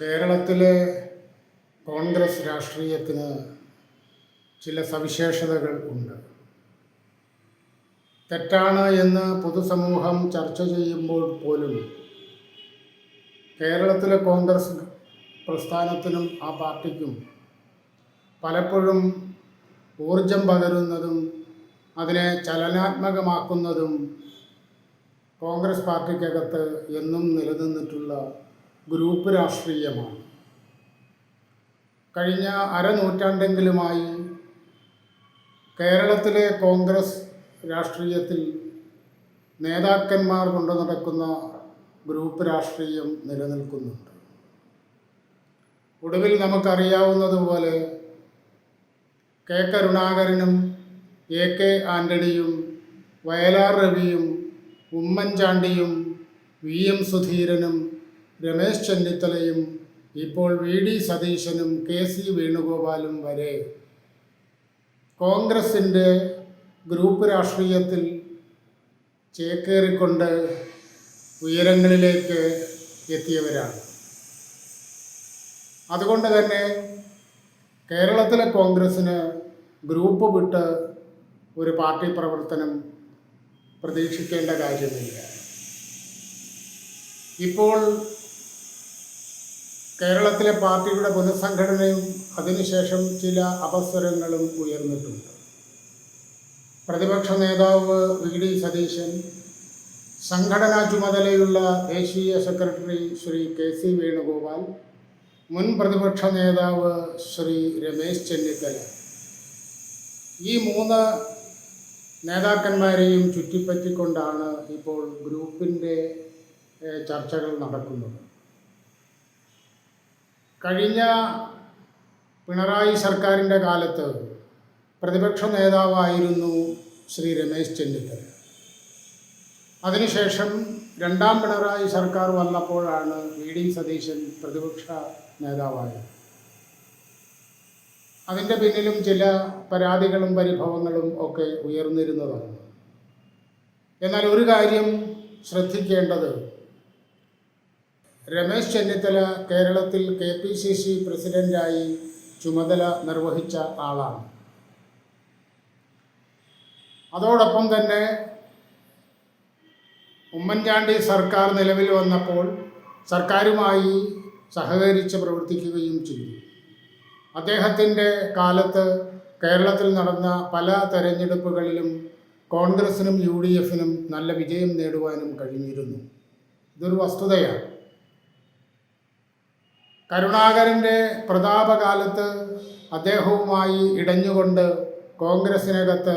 കേരളത്തിലെ കോൺഗ്രസ് രാഷ്ട്രീയത്തിന് ചില സവിശേഷതകൾ ഉണ്ട്. തെറ്റാണ് എന്ന് പൊതുസമൂഹം ചർച്ച ചെയ്യുമ്പോൾ പോലും കേരളത്തിലെ കോൺഗ്രസ് പ്രസ്ഥാനത്തിനും ആ പാർട്ടിക്കും പലപ്പോഴും ഊർജം പകരുന്നതും അതിനെ ചലനാത്മകമാക്കുന്നതും കോൺഗ്രസ് പാർട്ടിക്കകത്ത് എന്നും നിലനിന്നിട്ടുള്ള ഗ്രൂപ്പ് രാഷ്ട്രീയമാണ്. കഴിഞ്ഞ അരനൂറ്റാണ്ടെങ്കിലുമായി കേരളത്തിലെ കോൺഗ്രസ് രാഷ്ട്രീയത്തിൽ നേതാക്കന്മാർ കൊണ്ടു നടക്കുന്ന ഗ്രൂപ്പ് രാഷ്ട്രീയം നിലനിൽക്കുന്നുണ്ട്. ഒടുവിൽ നമുക്കറിയാവുന്നതുപോലെ കെ കരുണാകരനും എ കെ ആന്റണിയും വയലാർ രവിയും ഉമ്മൻചാണ്ടിയും വി എം സുധീരനും രമേശ് ചെന്നിത്തലയും ഇപ്പോൾ വി ഡി സതീശനും കെ സി വേണുഗോപാലും വരെ കോൺഗ്രസിന്റെ ഗ്രൂപ്പ് രാഷ്ട്രീയത്തിൽ ചേക്കേറിക്കൊണ്ട് ഉയരങ്ങളിലേക്ക് എത്തിയവരാണ്. അതുകൊണ്ട് തന്നെ കേരളത്തിലെ കോൺഗ്രസ്സിന് ഗ്രൂപ്പ് വിട്ട് ഒരു പാർട്ടി പ്രവർത്തനം പ്രതീക്ഷിക്കേണ്ട കാര്യമില്ല. ഇപ്പോൾ കേരളത്തിലെ പാർട്ടിയുടെ പുനഃസംഘടനയും അതിനുശേഷം ചില അവസരങ്ങളും ഉയർന്നിട്ടുണ്ട്. പ്രതിപക്ഷ നേതാവ് വി ഡി സതീശൻ സംഘടനാ ചുമതലയുള്ള ദേശീയ secretary Shri K C Venugopal മുൻ പ്രതിപക്ഷ നേതാവ് ശ്രീ രമേശ് ചെന്നിത്തല. ഈ മൂന്ന് നേതാക്കന്മാരെയും ചുറ്റിപ്പറ്റിക്കൊണ്ടാണ് ഇപ്പോൾ ഗ്രൂപ്പിന്റെ ചർച്ചകൾ നടക്കുന്നത്. കഴിഞ്ഞ പിണറായി സർക്കാരിന്റെ കാലത്ത് പ്രതിപക്ഷ നേതാവായിരുന്നു ശ്രീ രമേശ് ചെന്നിത്തല. അതിനുശേഷം രണ്ടാം പിണറായി സർക്കാർ വന്നപ്പോഴാണ് വി ഡി സതീശൻ പ്രതിപക്ഷ നേതാവായത്. അതിന്റെ പിന്നിലും ചില പരാതികളും പരിഭവങ്ങളും ഒക്കെ ഉയർന്നിരുന്നതാണ്. എന്നാൽ ഒരു കാര്യം ശ്രദ്ധിക്കേണ്ടത് രമേശ് ചെന്നിത്തല കേരളത്തിൽ കെ പി സി സി പ്രസിഡന്റായി ചുമതല നിർവഹിച്ച ആളാണ്. അതോടൊപ്പം തന്നെ ഉമ്മൻചാണ്ടി സർക്കാർ നിലവിൽ വന്നപ്പോൾ സർക്കാരുമായി സഹകരിച്ച് പ്രവർത്തിക്കുകയും ചെയ്തു. അദ്ദേഹത്തിന്റെ കാലത്ത് കേരളത്തിൽ നടന്ന പല തെരഞ്ഞെടുപ്പുകളിലും കോൺഗ്രസിനും യു ഡി എഫിനും നല്ല വിജയം നേടുവാനും കഴിഞ്ഞിരുന്നു. ഇതൊരു വസ്തുതയാണ്. കരുണാകരന്റെ പ്രതാപകാലത്ത് അദ്ദേഹവുമായി ഇടഞ്ഞുകൊണ്ട് കോൺഗ്രസിനകത്ത്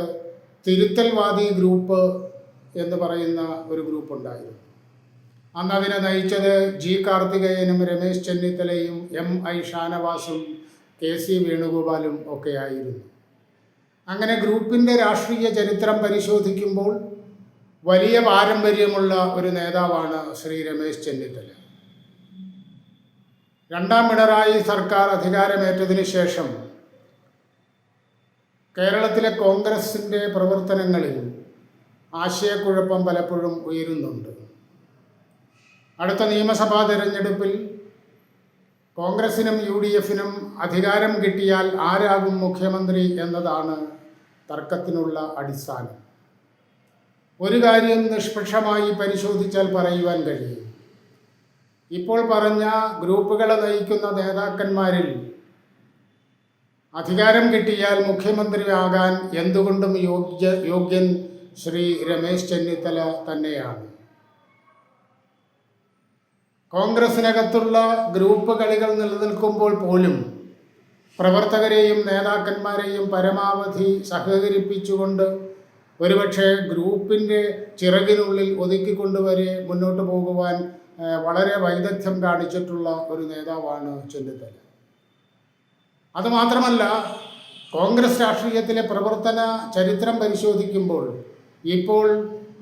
തിരുത്തൽവാദി ഗ്രൂപ്പ് എന്ന് പറയുന്ന ഒരു ഗ്രൂപ്പ് ഉണ്ടായിരുന്നു അന്ന് അതിനെ നയിച്ചത് ജി കാർത്തികേയനും രമേശ് ചെന്നിത്തലയും എം ഐ ഷാനവാസും കെ സി വേണുഗോപാലും ഒക്കെയായിരുന്നു അങ്ങനെ ഗ്രൂപ്പിന്റെ രാഷ്ട്രീയ ചരിത്രം പരിശോധിക്കുമ്പോൾ വലിയ പാരമ്പര്യമുള്ള ഒരു നേതാവാണ് ശ്രീ രമേശ് ചെന്നിത്തല. രണ്ടാം പിണറായി സർക്കാർ അധികാരമേറ്റതിനു ശേഷം കേരളത്തിലെ കോൺഗ്രസിന്റെ പ്രവർത്തനങ്ങളിൽ ആശയക്കുഴപ്പം പലപ്പോഴും ഉയരുന്നുണ്ട്. അടുത്ത നിയമസഭാ തെരഞ്ഞെടുപ്പിൽ കോൺഗ്രസിനും യു ഡി എഫിനും അധികാരം കിട്ടിയാൽ ആരാകും മുഖ്യമന്ത്രി എന്നതാണ് തർക്കത്തിനുള്ള അടിസ്ഥാനം. ഒരു കാര്യം നിഷ്പക്ഷമായി പരിശോധിച്ചാൽ പറയുവാൻ കഴിയും. ഇപ്പോൾ പറഞ്ഞ ഗ്രൂപ്പുകളെ നയിക്കുന്ന നേതാക്കന്മാരിൽ അധികാരം കിട്ടിയാൽ മുഖ്യമന്ത്രിയാകാൻ എന്തുകൊണ്ടും യോഗ്യ യോഗ്യൻ ശ്രീ രമേശ് ചെന്നിത്തല തന്നെയാണ്. കോൺഗ്രസിനകത്തുള്ള ഗ്രൂപ്പ് കളികൾ നിലനിൽക്കുമ്പോൾ പോലും പ്രവർത്തകരെയും നേതാക്കന്മാരെയും പരമാവധി സഹകരിപ്പിച്ചുകൊണ്ട് ഒരുപക്ഷെ ഗ്രൂപ്പിന്റെ ചിറകിനുള്ളിൽ ഒതുക്കിക്കൊണ്ടുവരെ മുന്നോട്ട് പോകുവാൻ വളരെ വൈദഗ്ധ്യം കാണിച്ചിട്ടുള്ള ഒരു നേതാവാണ് ചെന്നിത്തല. അതുമാത്രമല്ല കോൺഗ്രസ് രാഷ്ട്രീയത്തിലെ പ്രവർത്തന ചരിത്രം പരിശോധിക്കുമ്പോൾ ഇപ്പോൾ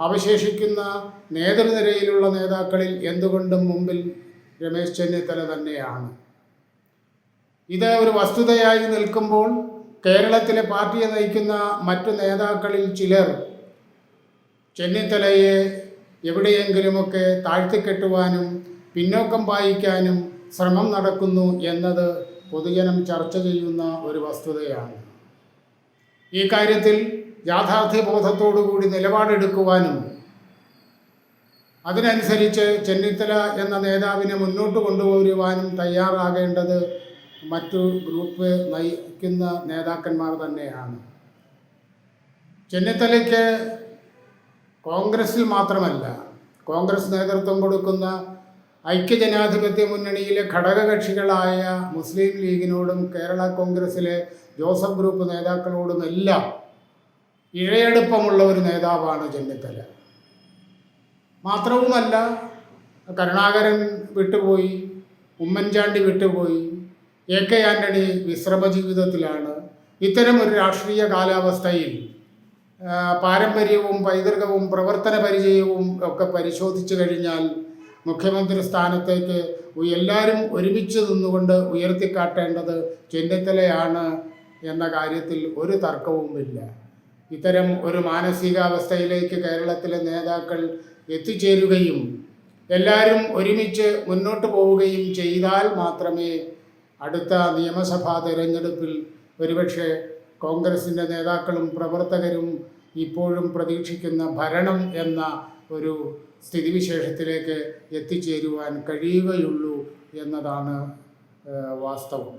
അവശേഷിക്കുന്ന നേതൃനിരയിലുള്ള നേതാക്കളിൽ എന്തുകൊണ്ടും മുമ്പിൽ രമേശ് ചെന്നിത്തല തന്നെയാണ്. ഇത് ഒരു വസ്തുതയായി നിൽക്കുമ്പോൾ കേരളത്തിലെ പാർട്ടിയെ നയിക്കുന്ന മറ്റു നേതാക്കളിൽ ചിലർ ചെന്നിത്തലയെ എവിടെയെങ്കിലുമൊക്കെ താഴ്ത്തിക്കെട്ടുവാനും പിന്നോക്കം പായിക്കാനും ശ്രമം നടക്കുന്നു എന്നത് പൊതുജനം ചർച്ച ചെയ്യുന്ന ഒരു വസ്തുതയാണ്. ഈ കാര്യത്തിൽ യാഥാർത്ഥ്യബോധത്തോടുകൂടി നിലപാടെടുക്കുവാനും അതിനനുസരിച്ച് ചെന്നിത്തല എന്ന നേതാവിനെ മുന്നോട്ട് കൊണ്ടുപോരുവാനും തയ്യാറാകേണ്ടത് മറ്റു ഗ്രൂപ്പ് നയിക്കുന്ന നേതാക്കന്മാർ തന്നെയാണ്. ചെന്നിത്തലയ്ക്ക് കോൺഗ്രസിൽ മാത്രമല്ല കോൺഗ്രസ് നേതൃത്വം കൊടുക്കുന്ന ഐക്യജനാധിപത്യ മുന്നണിയിലെ ഘടകകക്ഷികളായ മുസ്ലിം ലീഗിനോടും കേരള കോൺഗ്രസിലെ ജോസഫ് ഗ്രൂപ്പ് നേതാക്കളോടും എല്ലാം ഇഴയെടുപ്പമുള്ള ഒരു നേതാവാണ് ചെന്നിത്തല. മാത്രവുമല്ല കരുണാകരൻ വിട്ടുപോയി ഉമ്മൻചാണ്ടി വിട്ടുപോയി എ കെ ആന്റണി വിശ്രമ ജീവിതത്തിലാണ് ഇത്തരം ഒരു രാഷ്ട്രീയ കാലാവസ്ഥയിൽ പാരമ്പര്യവും പൈതൃകവും പ്രവർത്തന പരിചയവും ഒക്കെ പരിശോധിച്ചു കഴിഞ്ഞാൽ മുഖ്യമന്ത്രി സ്ഥാനത്തേക്ക് എല്ലാവരും ഒരുമിച്ച് നിന്നുകൊണ്ട് ഉയർത്തിക്കാട്ടേണ്ടത് ചെന്നിത്തലയാണ് എന്ന കാര്യത്തിൽ ഒരു തർക്കവുമില്ല. ഇത്തരം ഒരു മാനസികാവസ്ഥയിലേക്ക് കേരളത്തിലെ നേതാക്കൾ എത്തിച്ചേരുകയും എല്ലാവരും ഒരുമിച്ച് മുന്നോട്ട് പോവുകയും ചെയ്താൽ മാത്രമേ അടുത്ത നിയമസഭാ തിരഞ്ഞെടുപ്പിൽ ഒരുപക്ഷെ കോൺഗ്രസിന്റെ നേതാക്കളും പ്രവർത്തകരും ഇപ്പോഴും പ്രതീക്ഷിക്കുന്ന ഭരണം എന്ന ഒരു സ്ഥിതിവിശേഷത്തിലേക്ക് എത്തിച്ചേരുവാൻ കഴിയുകയുള്ളൂ എന്നതാണ് വാസ്തവം.